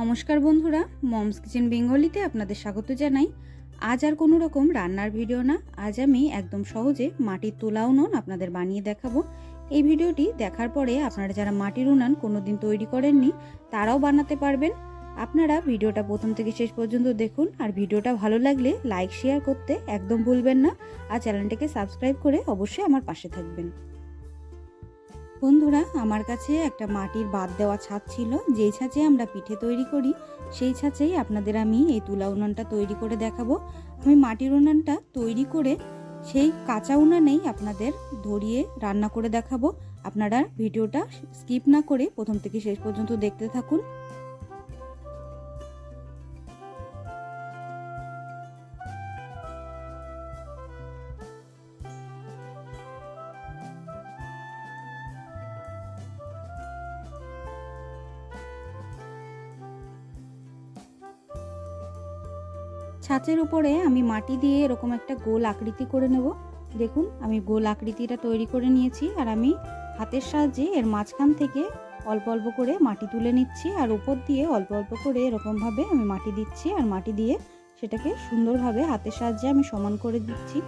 নমস্কার বন্ধুরা, moms kitchen বেঙ্গলিতে আপনাদের স্বাগত জানাই। আজ আর কোনো রকম রান্নার ভিডিও না, আজ আমি একদম সহজে মাটির তোলা উনুন আপনাদের বানিয়ে দেখাবো। এই ভিডিওটি দেখার পরে আপনারা যারা মাটির উনান কোনো দিন তৈরি করেননি, তারাও বানাতে পারবেন। আপনারা ভিডিওটা প্রথম থেকে শেষ পর্যন্ত দেখুন, আর ভিডিওটা ভালো লাগলে লাইক, শেয়ার করতে একদম ভুলবেন না, আর চ্যানেলটিকে সাবস্ক্রাইব করে অবশ্যই আমার পাশে থাকবেন। বন্ধুরা, আমার কাছে একটা মাটির বাদ দেওয়া ছাদ ছিল। যেই ছাঁচে আমরা পিঠে তৈরি করি, সেই ছাঁচেই আপনাদের আমি এই তুলা উনানটা তৈরি করে দেখাবো। আমি মাটির উনানটা তৈরি করে সেই কাঁচা উনানেই আপনাদের ধরিয়ে রান্না করে দেখাবো। আপনারা ভিডিওটা স্কিপ না করে প্রথম থেকে শেষ পর্যন্ত দেখতে থাকুন। ছাঁচের উপরে আমি মাটি দিয়ে এরকম একটা গোল আকৃতি করে নেব। দেখুন, আমি গোল আকৃতিটা তৈরি করে নিয়েছি আর আমি হাতের সাহায্যে এর মাঝখান থেকে অল্প অল্প করে মাটি তুলে নিচ্ছি আর উপর দিয়ে অল্প অল্প করে এরকমভাবে আমি মাটি দিচ্ছি আর মাটি দিয়ে সেটাকে সুন্দরভাবে হাতের সাহায্যে আমি সমান করে দিচ্ছি।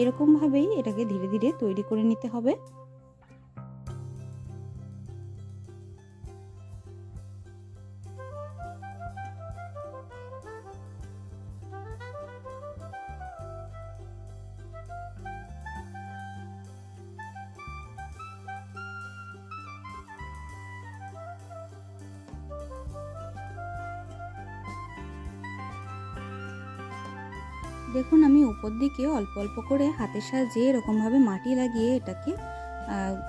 এরকমভাবেই এটাকে ধীরে ধীরে তৈরি করে নিতে হবে। দেখুন, আমি উপর দিকে অল্প অল্প করে হাতের সাহায্যে এরকমভাবে মাটি লাগিয়ে এটাকে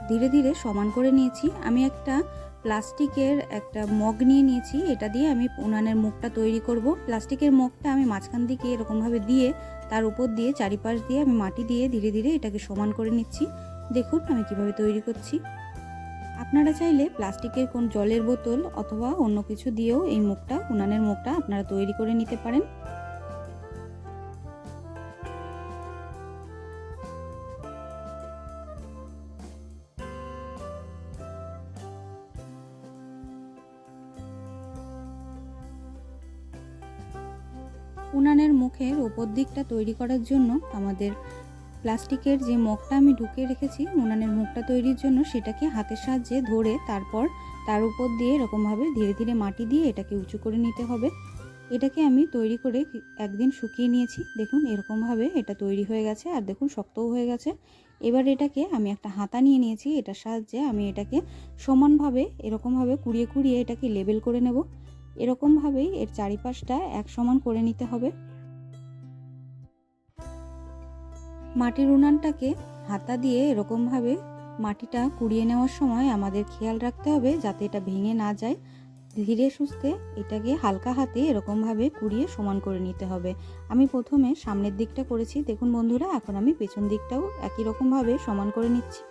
ধীরে ধীরে সমান করে নিয়েছি। আমি একটা প্লাস্টিকের একটা মগ নিয়ে নিয়েছি। এটা দিয়ে আমি উনানের মুখটা তৈরি করব। প্লাস্টিকের মগটা আমি মাঝখান দিকে এরকমভাবে দিয়ে, তার উপর দিয়ে চারিপাশ দিয়ে আমি মাটি দিয়ে ধীরে ধীরে এটাকে সমান করে নিচ্ছি। দেখুন, আমি কীভাবে তৈরি করছি। আপনারা চাইলে প্লাস্টিকের কোন জলের বোতল অথবা অন্য কিছু দিয়েও এই মুখটা, উনানের মুখটা আপনারা তৈরি করে নিতে পারেন। উনানের মুখের ওপর দিকটা তৈরি করার জন্য আমাদের প্লাস্টিকের যে মুখটা আমি ঢুকিয়ে রেখেছি, উনানের মুখটা তৈরির জন্য সেটাকে হাতের সাহায্যে ধরে তারপর তার উপর দিয়ে এরকমভাবে ধীরে ধীরে মাটি দিয়ে এটাকে উঁচু করে নিতে হবে। এটাকে আমি তৈরি করে একদিন শুকিয়ে নিয়েছি। দেখুন, এরকমভাবে এটা তৈরি হয়ে গেছে আর দেখুন, শক্তও হয়ে গেছে। এবার এটাকে আমি একটা হাতা নিয়ে নিয়েছি, এটার সাহায্যে আমি এটাকে সমানভাবে, এরকমভাবে কুড়িয়ে কুড়িয়ে এটাকে লেবেল করে নেব। এরকমভাবেই এর চারিপাশটা এক সমান করে নিতে হবে। মাটির উনানটাকে হাতা দিয়ে এরকমভাবে মাটিটা কুড়িয়ে নেওয়ার সময় আমাদের খেয়াল রাখতে হবে যাতে এটা ভেঙে না যায়। ধীরে সুস্থে এটাকে হালকা হাতে এরকমভাবে কুড়িয়ে সমান করে নিতে হবে। আমি প্রথমে সামনের দিকটা করেছি। দেখুন বন্ধুরা, এখন আমি পেছন দিকটাও একই রকমভাবে সমান করে নিচ্ছি।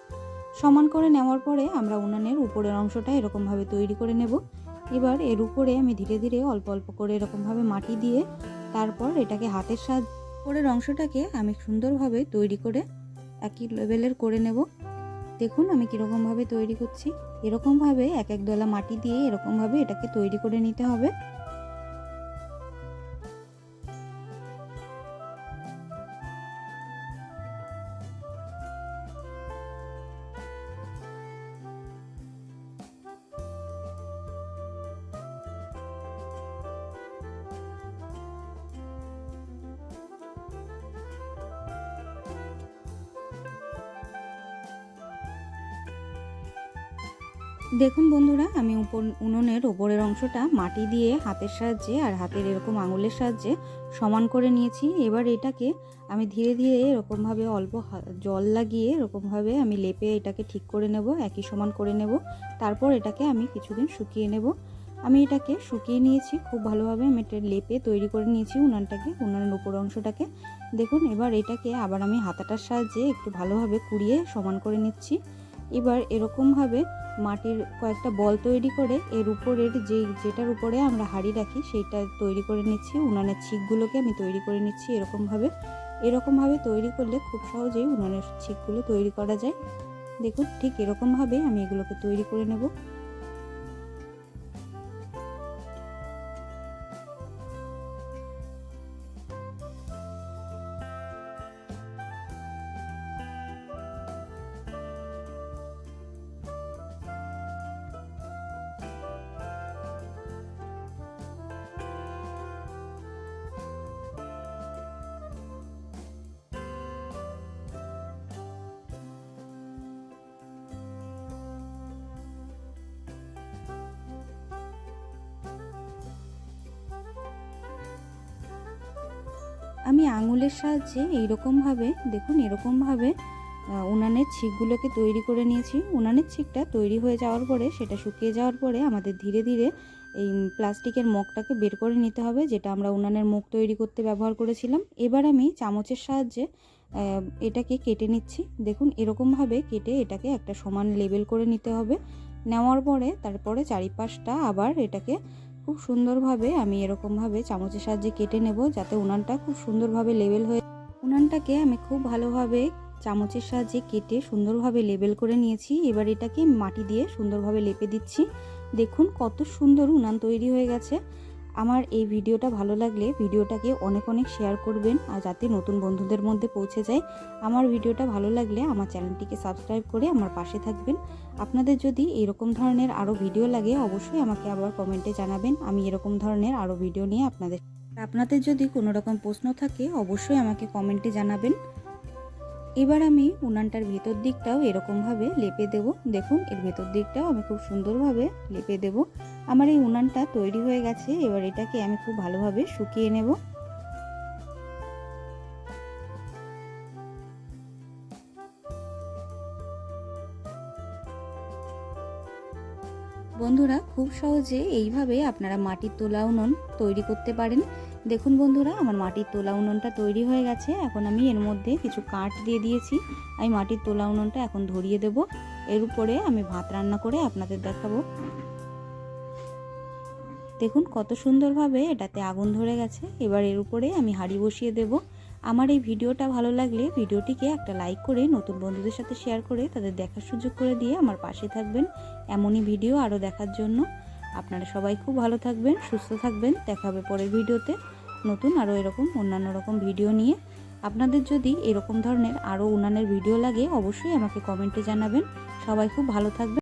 সমান করে নেওয়ার পরে আমরা উনানের উপরের অংশটা এরকমভাবে তৈরি করে নেব। এবার এর উপরে আমি ধীরে ধীরে অল্প অল্প করে এরকমভাবে মাটি দিয়ে তারপর এটাকে হাতের সাজ করে অংশটাকে আমি সুন্দরভাবে তৈরি করে একই লেভেলের করে নেব। দেখুন আমি কীরকমভাবে তৈরি করছি। এরকমভাবে এক এক দলা মাটি দিয়ে এরকমভাবে এটাকে তৈরি করে নিতে হবে। দেখুন বন্ধুরা, আমি উপর উনুনের ওপরের অংশটা মাটি দিয়ে হাতের সাহায্যে আর হাতের এরকম আঙুলের সাহায্যে সমান করে নিয়েছি। এবার এটাকে আমি ধীরে ধীরে এরকমভাবে অল্প জল লাগিয়ে এরকমভাবে আমি লেপে এটাকে ঠিক করে নেব, একই সমান করে নেব। তারপর এটাকে আমি কিছুদিন শুকিয়ে নেব। আমি এটাকে শুকিয়ে নিয়েছি, খুব ভালোভাবে আমি এটা লেপে তৈরি করে নিয়েছি উনানটাকে, উনানের উপর অংশটাকে। দেখুন, এবার এটাকে আবার আমি হাতাটার সাহায্যে একটু ভালোভাবে কুড়িয়ে সমান করে নিচ্ছি। এবার এরকমভাবে মাটির কয়েকটা বল তৈরি করে এর উপরের যে যেটার উপরে আমরা হাঁড়ি রাখি, সেইটা তৈরি করে নিচ্ছি। উনানের ছিকগুলোকে আমি তৈরি করে নিচ্ছি এরকমভাবে। এরকমভাবে তৈরি করলে খুব সহজেই উনানের ছিকগুলো তৈরি করা যায়। দেখুন, ঠিক এরকমভাবেই আমি এগুলোকে তৈরি করে নেব। আমি আঙুলের সাহায্যে এইরকমভাবে, দেখুন এরকমভাবে উনানের ছিকগুলোকে তৈরি করে নিয়েছি। উনানের ছিকটা তৈরি হয়ে যাওয়ার পরে, সেটা শুকিয়ে যাওয়ার পরে আমাদের ধীরে ধীরে এই প্লাস্টিকের মুখটাকে বের করে নিতে হবে, যেটা আমরা উনানের মুখ তৈরি করতে ব্যবহার করেছিলাম। এবার আমি চামচের সাহায্যে এটাকে কেটে নিচ্ছি। দেখুন এরকমভাবে কেটে এটাকে একটা সমান লেবেল করে নিতে হবে। নেওয়ার পরে, তারপরে চারিপাশটা আবার এটাকে খুব সুন্দরভাবে আমি এরকমভাবে চামচের সাহায্যে কেটে নেব যাতে উনানটা খুব সুন্দরভাবে লেবেল হয়ে উনানটাকে আমি খুব ভালোভাবে চামচের সাহায্যে কেটে সুন্দরভাবে লেবেল করে নিয়েছি। এবার এটাকে মাটি দিয়ে সুন্দরভাবে লেপে দিচ্ছি। দেখুন কত সুন্দর উনান তৈরি হয়ে গেছে। আমার এই ভিডিওটা ভালো লাগলে ভিডিওটাকে অনেক অনেক শেয়ার করবেন আর যাতে নতুন বন্ধুদের মধ্যে পৌঁছে যায়। আমার ভিডিওটা ভালো লাগলে আমার চ্যানেলটিকে সাবস্ক্রাইব করে আমার পাশে থাকবেন। আপনাদের যদি এরকম ধরনের আরও ভিডিও লাগে, অবশ্যই আমাকে আবার কমেন্টে জানাবেন। আমি এরকম ধরনের আরও ভিডিও নিয়ে আপনাদের আপনাদের যদি কোনো রকম প্রশ্ন থাকে, অবশ্যই আমাকে কমেন্টে জানাবেন। এবার আমি উনানটার ভেতর দিকটাও এরকমভাবে লেপে দেব। দেখুন, এর ভেতর দিকটাও আমি খুব সুন্দরভাবে লেপে দেব। আমার এই উনানটা তৈরি হয়ে গেছে, এবার এটাকে আমি খুব ভালোভাবে শুকিয়ে নেব। বন্ধুরা, খুব সহজে এইভাবে আপনারা মাটির তোলা উনুন তৈরি করতে পারেন। দেখুন বন্ধুরা, আমার মাটির তোলা উনুনটা তৈরি হয়ে গেছে। এখন আমি এর মধ্যে কিছু কাঠ দিয়ে দিয়েছি। আমি মাটির তোলা উনুনটা এখন ধরিয়ে দেব। এর উপরে আমি ভাত রান্না করে আপনাদের দেখাবো। দেখুন কত সুন্দরভাবে এটাতে আগুন ধরে গেছে। এবার এর উপরে আমি হাঁড়ি বসিয়ে দেব। আমার এই ভিডিওটা ভালো লাগলে ভিডিওটিকে একটা লাইক করে নতুন বন্ধুদের সাথে শেয়ার করে তাদের দেখার সুযোগ করে দিয়ে আমার পাশে থাকবেন এমনই ভিডিও আরও দেখার জন্য। আপনারা সবাই খুব ভালো থাকবেন, সুস্থ থাকবেন। দেখা হবে পরের ভিডিওতে নতুন আরও এরকম অন্যান্য রকম ভিডিও নিয়ে। আপনাদের যদি এরকম ধরনের আরও উনানের ভিডিও লাগে অবশ্যই আমাকে কমেন্টে জানাবেন। সবাই খুব ভালো থাকবেন।